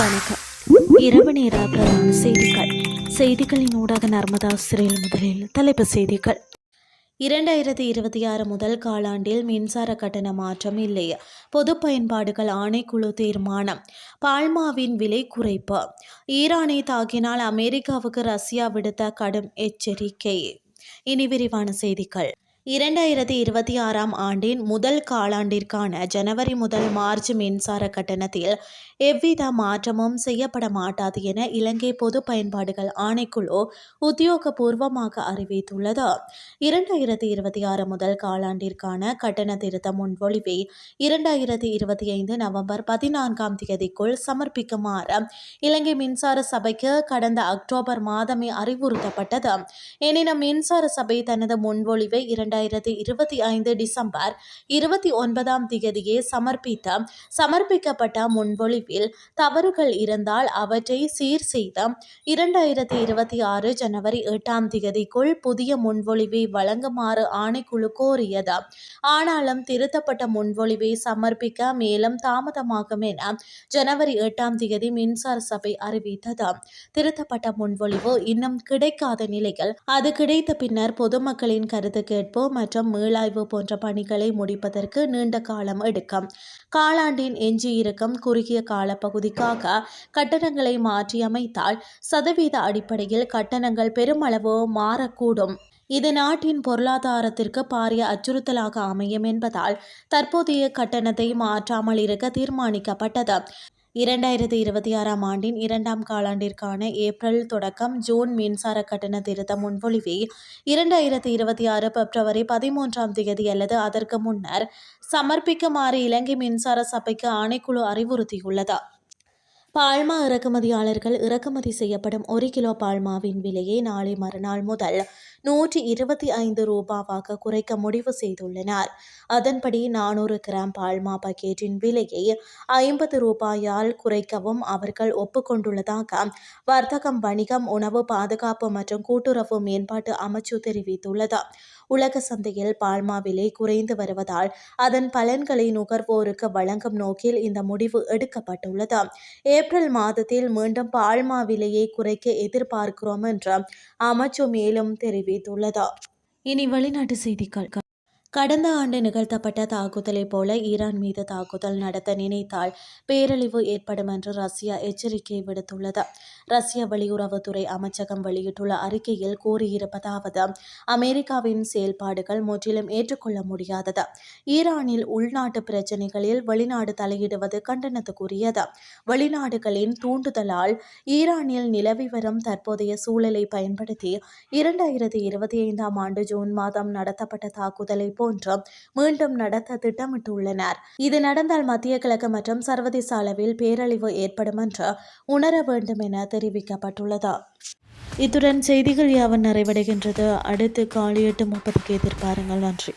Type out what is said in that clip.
வணக்கம். இரவு நேர பிரதான செய்திகள். செய்திகளின் ஊடாக நர்மதா சிறையில் முதலில் தலைப்பு செய்திகள். இரண்டாயிரத்தி இருபத்தி ஆறு முதல் காலாண்டில் மின்சார கட்டண மாற்றம் இல்லை. பொது பயன்பாடுகள் ஆணைக்குழு தீர்மானம். பால்மாவின் விலை குறைப்பு. ஈரானை தாக்கினால் அமெரிக்காவுக்கு ரஷ்யா விடுத்த கடும் எச்சரிக்கை. இனி விரிவான செய்திகள். இரண்டாயிரத்தி இருபத்தி ஆறாம் ஆண்டின் முதல் காலாண்டிற்கான ஜனவரி முதல் மார்ச் மின்சார கட்டணத்தில் எவ்வித மாற்றமும் செய்யப்பட மாட்டாது என இலங்கை பொது பயன்பாடுகள் ஆணைக்குழு உத்தியோகபூர்வமாக அறிவித்துள்ளது. இரண்டாயிரத்தி இருபத்தி ஆறு முதல் காலாண்டிற்கான கட்டண திருத்த முன்மொழிவை இரண்டாயிரத்தி இருபத்தி ஐந்து நவம்பர் பதினான்காம் தேதிக்குள் சமர்ப்பிக்குமாறு இலங்கை மின்சார சபைக்கு கடந்த அக்டோபர் மாதமே அறிவுறுத்தப்பட்டது. எனினும் மின்சார சபை தனது முன்மொழிவை இரண்டாயிரத்தி இருபத்தி ஐந்து டிசம்பர் இருபத்தி ஒன்பதாம் தேதியே சமர்ப்பித்த சமர்ப்பிக்கப்பட்ட முன்மொழிவில் தவறுகள் இருந்தால் அவற்றை சீர் செய்த இரண்டாயிரத்தி இருபத்தி ஆறு ஜனவரி எட்டாம் தேதிக்குள் புதிய முன்மொழிவை வழங்குமாறு ஆணைக்குழு கோரியது. ஆனாலும் திருத்தப்பட்ட முன்மொழிவை சமர்ப்பிக்க மேலும் தாமதமாகும் என ஜனவரி எட்டாம் தேதி மின்சார சபை அறிவித்தது. திருத்தப்பட்ட முன்மொழிவு இன்னும் கிடைக்காத நிலையில் அது கிடைத்த பின்னர் பொதுமக்களின் கருத்து கேட்பு மற்றும் மீளாய்வு போன்ற பணிகளை முடிப்பதற்கு நீண்ட காலம் எடுக்கும். காலாண்டின் எஞ்சியிருக்கும் குறுகிய காலப்பகுதிக்காக கட்டணங்களை மாற்றியமைத்தால் சதவீத அடிப்படையில் கட்டணங்கள் பெருமளவு மாறக்கூடும். இது நாட்டின் பொருளாதாரத்திற்கு பாரிய அச்சுறுத்தலாக அமையும் என்பதால் தற்போதைய கட்டணத்தை மாற்றாமல் இருக்க தீர்மானிக்கப்பட்டது. இரண்டாயிரத்தி இருபத்தி ஆறாம் ஆண்டின் இரண்டாம் காலாண்டிற்கான ஏப்ரல் தொடக்கம் ஜூன் மின்சார கட்டண திருத்த முன்மொழிவை இரண்டாயிரத்தி இருபத்தி ஆறு பிப்ரவரி பதிமூன்றாம் தேதி அல்லது அதற்கு முன்னர் சமர்ப்பிக்குமாறு இலங்கை மின்சார சபைக்கு ஆணைக்குழு அறிவுறுத்தியுள்ளது. பால்மா இறக்குமதியாளர்கள் இறக்குமதி செய்யப்படும் ஒரு கிலோ பால்மாவின் விலையை நாளை மறுநாள் முதல் நூற்றி இருபத்தி ஐந்து ரூபாவாக குறைக்க முடிவு செய்துள்ளனர். அதன்படி நானூறு கிராம் பால்மா பக்கெட்டின் விலையை ஐம்பது ரூபாயால் குறைக்கவும் அவர்கள் ஒப்புக்கொண்டுள்ளதாக வர்த்தகம் வணிகம் உணவு பாதுகாப்பு மற்றும் கூட்டுறவு மேம்பாட்டு அமைச்சு தெரிவித்துள்ளது. உலக சந்தையில் பால்மா விலை குறைந்து வருவதால் அதன் பலன்களை நுகர்வோருக்கு வழங்கும் நோக்கில் இந்த முடிவு எடுக்கப்பட்டுள்ளது. ஏப்ரல் மாதத்தில் மீண்டும் பால்மா விலையை குறைக்க எதிர்பார்க்கிறோம் என்று அமைச்சு மேலும் தெரிவித்துள்ளது. இனி வெளிநாட்டு செய்திகள். கடந்த ஆண்டு நிகழ்த்தப்பட்ட தாக்குதலைப் போல ஈரான் மீது தாக்குதல் நடத்த நினைத்தால் பேரழிவு ஏற்படும் என்று ரஷ்யா எச்சரிக்கை விடுத்துள்ளது. ரஷ்ய வெளியுறவுத்துறை அமைச்சகம் வெளியிட்டுள்ள அறிக்கையில் கூறியிருப்பதாவது அமெரிக்காவின் செயல்பாடுகள் முற்றிலும் ஏற்றுக்கொள்ள முடியாதது. ஈரானில் உள்நாட்டு பிரச்சினைகளில் வெளிநாடு தலையிடுவது கண்டனத்துக்குரியது. வெளிநாடுகளின் தூண்டுதலால் ஈரானில் நிலவி வரும் தற்போதைய சூழலை பயன்படுத்தி இரண்டாயிரத்தி இருபத்தி ஐந்தாம் ஆண்டு ஜூன் மாதம் நடத்தப்பட்ட தாக்குதலை போன்று மீண்டும் நடத்த திட்டமிட்டுள்ளனர். இது நடந்தால் மத்திய கிழக்கு மற்றும் சர்வதேச அளவில் பேரழிவு ஏற்படும் என்று உணர வேண்டும் என தெரிவிக்கப்பட்டுள்ளது. இத்துடன் செய்திகள் யாவன் நிறைவடைகின்றது. அடுத்து காலை எட்டு முப்பதுக்கு எதிர்பாருங்கள். நன்றி.